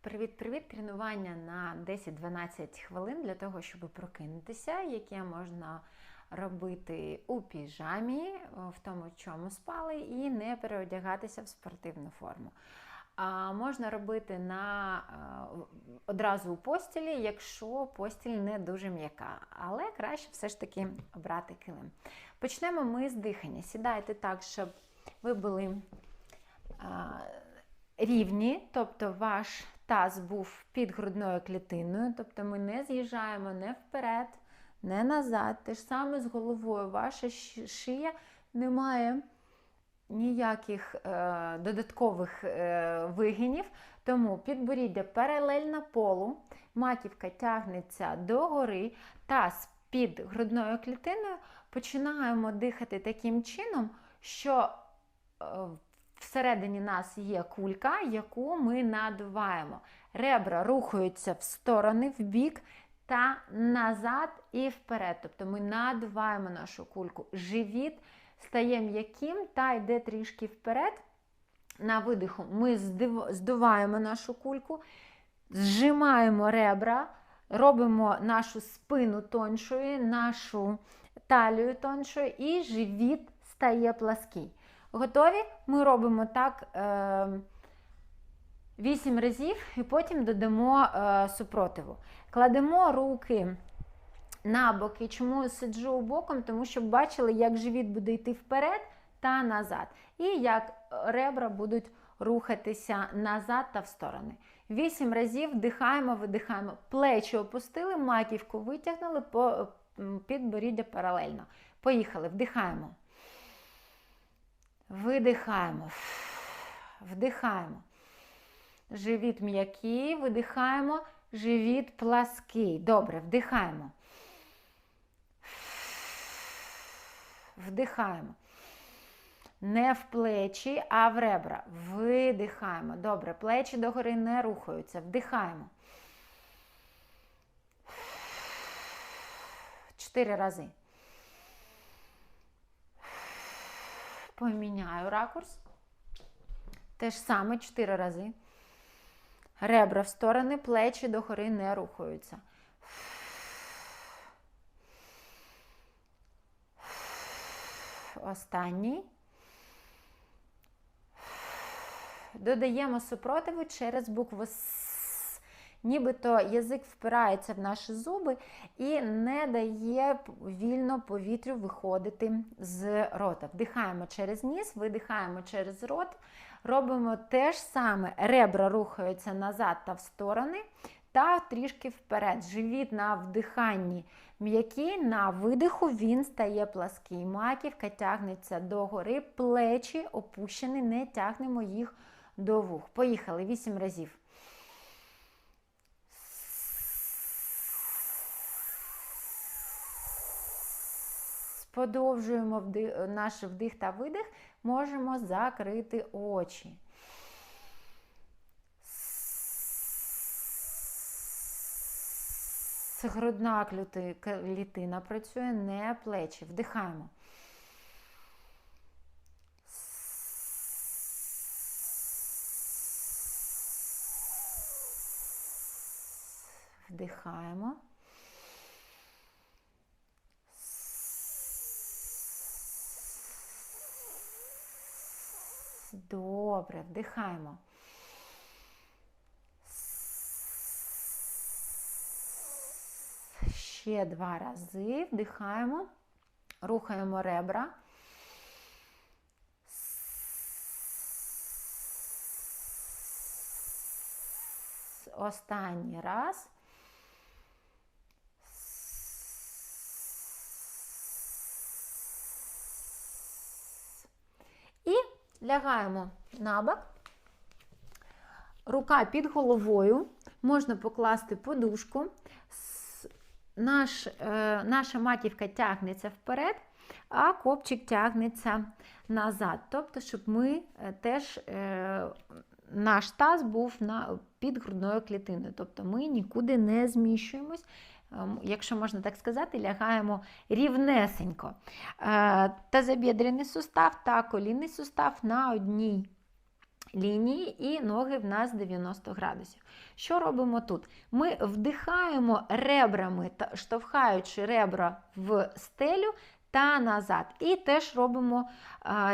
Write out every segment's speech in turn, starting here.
Привіт-привіт! Тренування на 10-12 хвилин для того, щоб прокинутися, яке можна робити у піжамі, в тому, чому спали, і не переодягатися в спортивну форму. А можна робити на, е, одразу у постілі, якщо постіль не дуже м'яка, але краще все ж таки обрати килим. Почнемо ми з дихання. Сідайте так, щоб ви були рівні, тобто ваш таз був під грудною клітиною, тобто ми не з'їжджаємо не вперед, не назад. Те ж саме з головою. Ваша шия не має ніяких е, додаткових е, вигинів, тому підборіддя паралельно полу, маківка тягнеться догори, таз під грудною клітиною. Починаємо дихати таким чином, що е, всередині нас є кулька, яку ми надуваємо. Ребра рухаються в сторони, в бік та назад і вперед. Тобто ми надуваємо нашу кульку. Живіт стає м'яким та йде трішки вперед. На видиху ми здуваємо нашу кульку, зжимаємо ребра, робимо нашу спину тоншою, нашу талію тоншою, і живіт стає плаский. Готові? Ми робимо так е, 8 разів і потім додамо е, супротиву. Кладемо руки на боки. Чому сиджу боком? Тому що бачили, як живіт буде йти вперед та назад. І як ребра будуть рухатися назад та в сторони. 8 разів вдихаємо, видихаємо. Плечі опустили, маківку витягнули, підборіддя паралельно. Поїхали, вдихаємо. Видихаємо. Вдихаємо. Живіт м'який, видихаємо, живіт плаский. Добре, вдихаємо. Вдихаємо. Не в плечі, а в ребра. Видихаємо. Добре, плечі догори не рухаються. Вдихаємо. Чотири рази. Поміняю ракурс. Те ж саме 4 рази. Ребра в сторони, плечі догори не рухаються. Останній. Додаємо супротиву через букву С. Нібито язик впирається в наші зуби і не дає вільно повітрю виходити з рота. Вдихаємо через ніс, видихаємо через рот. Робимо те ж саме. Ребра рухаються назад та в сторони, та трішки вперед. Живіт на вдиханні м'який, на видиху він стає плаский. Маківка тягнеться догори, плечі опущені, не тягнемо їх до вух. Поїхали 8 разів. Подовжуємо наш вдих та видих, можемо закрити очі. Грудна клітина працює, не плечі. Вдихаємо. Вдихаємо. Добре, вдихаємо. Ще два рази. Вдихаємо. Рухаємо ребра. Останній раз. І лягаємо на бок. Рука під головою. Можна покласти подушку. Наш, е, наша маківка тягнеться вперед, а копчик тягнеться назад. Тобто, щоб ми е, теж е, наш таз був на, під грудною клітиною. Тобто ми нікуди не зміщуємось. Ем, Якщо можна так сказати, лягаємо рівнесенько. Тазобідряний Тазобідрений сустав та колінний сустав на одній лінії, і ноги в нас 90 градусів. Що робимо тут? Ми вдихаємо ребрами, штовхаючи ребра в стелю та назад. І теж робимо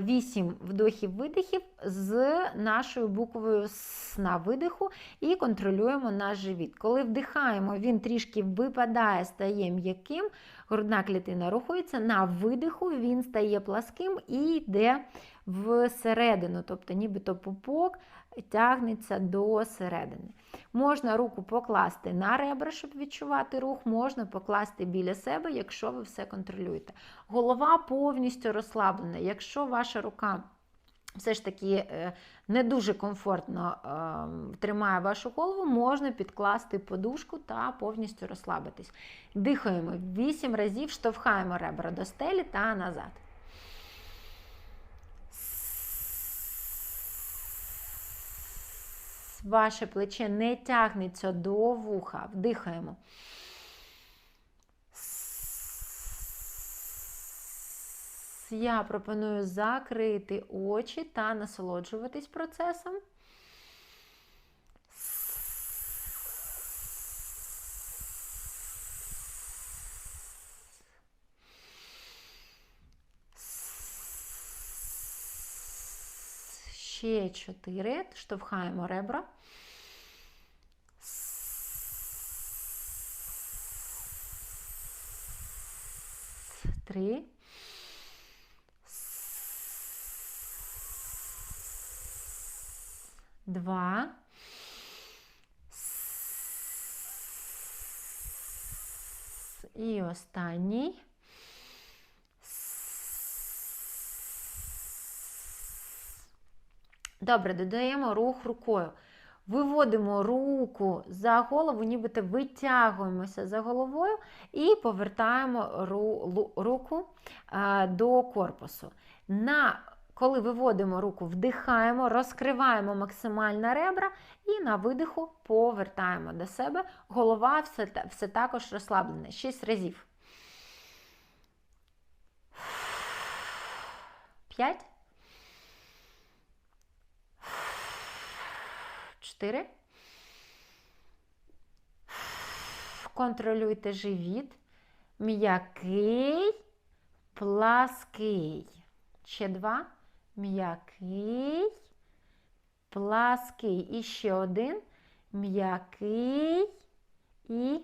8 вдохів-видихів з нашою буквою «С» на видиху і контролюємо наш живіт. Коли вдихаємо, він трішки випадає, стає м'яким, грудна клітина рухається, на видиху він стає пласким і йде всередину, тобто нібито пупок тягнеться до середини. Можна руку покласти на ребра, щоб відчувати рух, можна покласти біля себе, якщо ви все контролюєте. Голова повністю розслаблена. Якщо ваша рука все ж таки е, не дуже комфортно е, тримає вашу голову, можна підкласти подушку та повністю розслабитись. Дихаємо 8 разів, штовхаємо ребра до стелі та назад. Ваше плече не тягнеться до вуха. Вдихаємо. Я пропоную закрити очі та насолоджуватись процесом. Ще чотири. Штовхаємо ребра. Три. Два. І останній. Добре, додаємо рух рукою. Виводимо руку за голову, нібито витягуємося за головою і повертаємо ру- руку а, до корпусу. На, коли виводимо руку, вдихаємо, розкриваємо максимально ребра і на видиху повертаємо до себе. Голова все, все також розслаблена. 6 разів. 5. 4. Контролюйте живіт. М'який, плаский. Ще два. М'який, плаский. І ще один. М'який і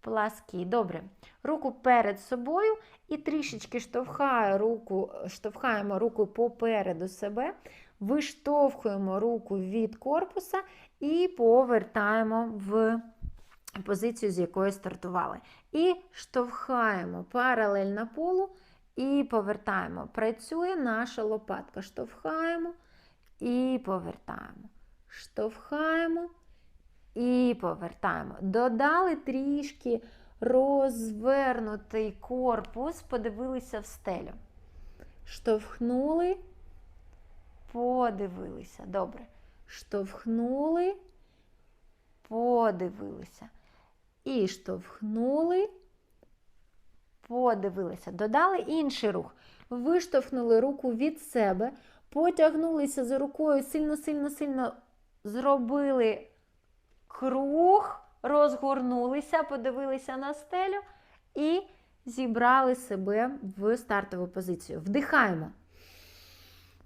плаский. Добре. Руку перед собою і трішечки штовхаю руку, штовхаємо руку попереду себе. Виштовхуємо руку від корпуса і повертаємо в позицію, з якої стартували. І штовхаємо паралельно полу і повертаємо. Працює наша лопатка. Штовхаємо і повертаємо. Штовхаємо і повертаємо. Додали трішки розвернутий корпус, подивилися в стелю. Штовхнули. Подивилися. Добре. Штовхнули, подивилися. І штовхнули, подивилися. Додали інший рух. Виштовхнули руку від себе, потягнулися за рукою, сильно-сильно-сильно зробили круг, розгорнулися, подивилися на стелю і зібрали себе в стартову позицію. Вдихаємо.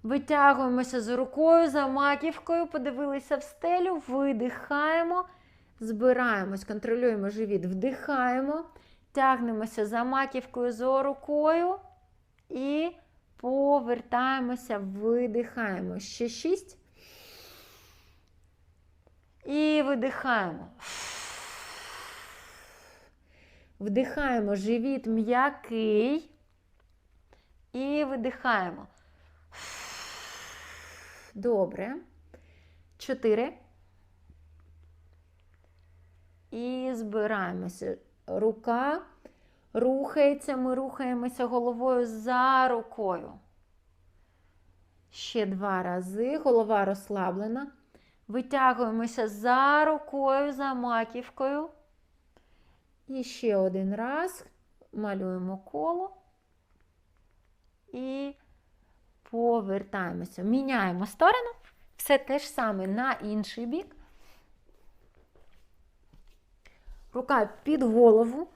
Витягуємося за рукою, за маківкою, подивилися в стелю, видихаємо, збираємось, контролюємо живіт, вдихаємо, тягнемося за маківкою, за рукою і повертаємося, видихаємо. Ще шість. І видихаємо. Вдихаємо живіт м'який. І видихаємо. Добре. Чотири. І збираємося. Рука рухається, ми рухаємося головою за рукою. Ще два рази. Голова розслаблена. Витягуємося за рукою, за маківкою. І ще один раз. Малюємо коло. І повертаємося. Міняємо сторону. Все те ж саме на інший бік. Рука під голову,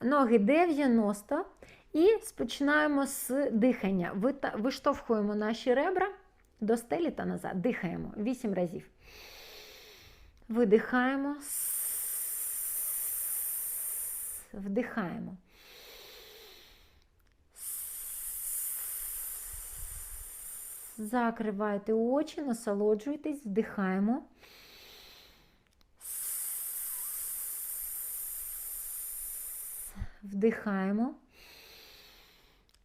ноги 90. І спочинаємо з дихання. Виштовхуємо наші ребра до стелі та назад. Дихаємо 8 разів. Видихаємо. Вдихаємо. Закривайте очі, насолоджуйтесь, вдихаємо. Вдихаємо.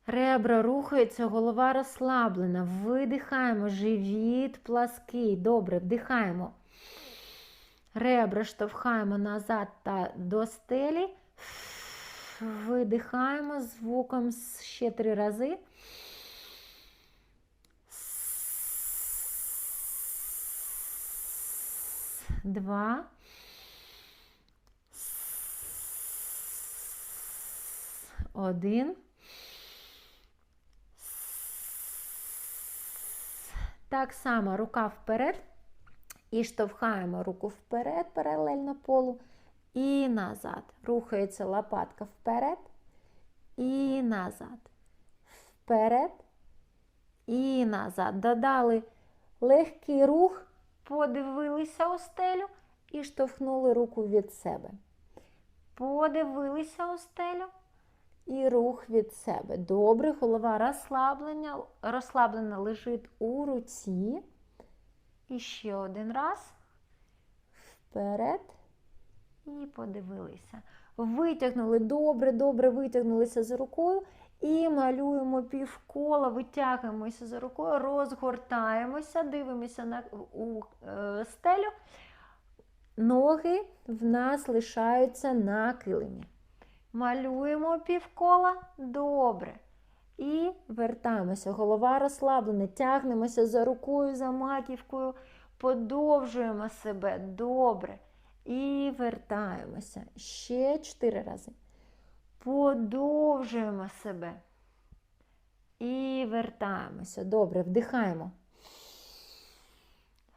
Ребра рухаються, голова розслаблена. Видихаємо, живіт плаский. Добре, вдихаємо. Ребра штовхаємо назад та до стелі. Видихаємо звуком ще три рази. Два. Один. Так само рука вперед. І штовхаємо руку вперед, паралельно полу. І назад. Рухається лопатка вперед. І назад. Вперед. І назад. Додали легкий рух, подивилися у стелю і штовхнули руку від себе. Подивилися у стелю і рух від себе. Добре, голова розслаблена, розслаблена лежить у руці. І ще один раз. Вперед. І подивилися. Витягнули добре, добре витягнулися за рукою. І малюємо півкола, витягуємося за рукою, розгортаємося, дивимося на у е, стелю. Ноги в нас лишаються на килимі. Малюємо півкола. Добре. І вертаємося. Голова розслаблена. Тягнемося за рукою, за маківкою. Подовжуємо себе. Добре. І вертаємося. Ще чотири рази. Подовжуємо себе. І вертаємося. Добре, вдихаємо.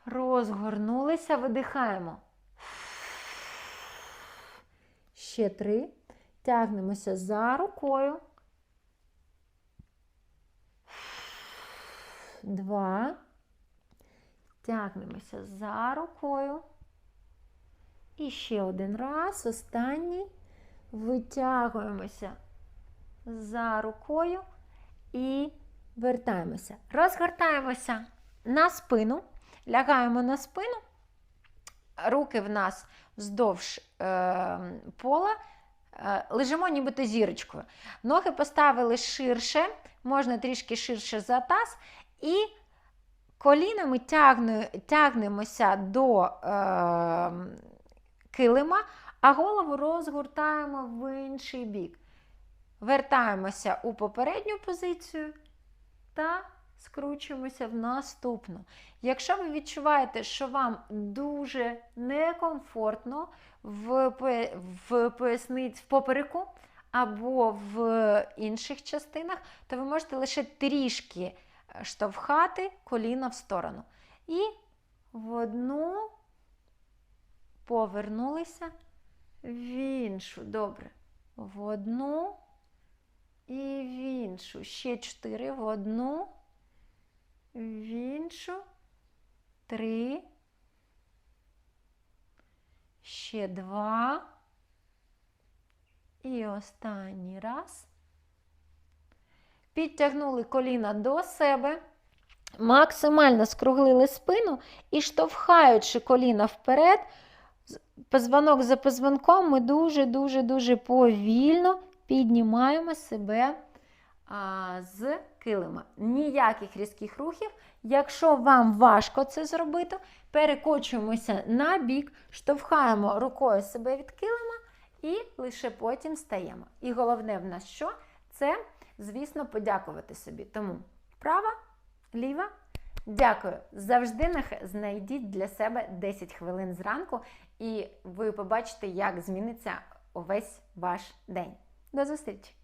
Розгорнулися, видихаємо. Ще три. Тягнемося за рукою. Два. Тягнемося за рукою. І ще один раз. Останній. Витягуємося за рукою і вертаємося. Розгортаємося на спину, лягаємо на спину, руки в нас вздовж е, пола, е, лежимо нібито зірочкою. Ноги поставили ширше, можна трішки ширше за таз, і колінами тягну, тягнемося до е, килима, а голову розгортаємо в інший бік. Вертаємося у попередню позицію та скручуємося в наступну. Якщо ви відчуваєте, що вам дуже некомфортно в, в поясниць, в попереку або в інших частинах, то ви можете лише трішки штовхати коліна в сторону. І в одну повернулися в іншу. Добре. В одну і в іншу. Ще чотири. В одну, в іншу. Три. Ще два. І останній раз. Підтягнули коліна до себе. Максимально скруглили спину і штовхаючи коліна вперед, позвонок за позвонком, ми дуже-дуже-дуже повільно піднімаємо себе а, з килима. Ніяких різких рухів. Якщо вам важко це зробити, перекочуємося на бік, штовхаємо рукою себе від килима і лише потім стаємо. І головне в нас що? Це, звісно, подякувати собі. Тому права, ліва. Дякую. Завжди знайдіть для себе 10 хвилин зранку, і ви побачите, як зміниться увесь ваш день. До зустрічі!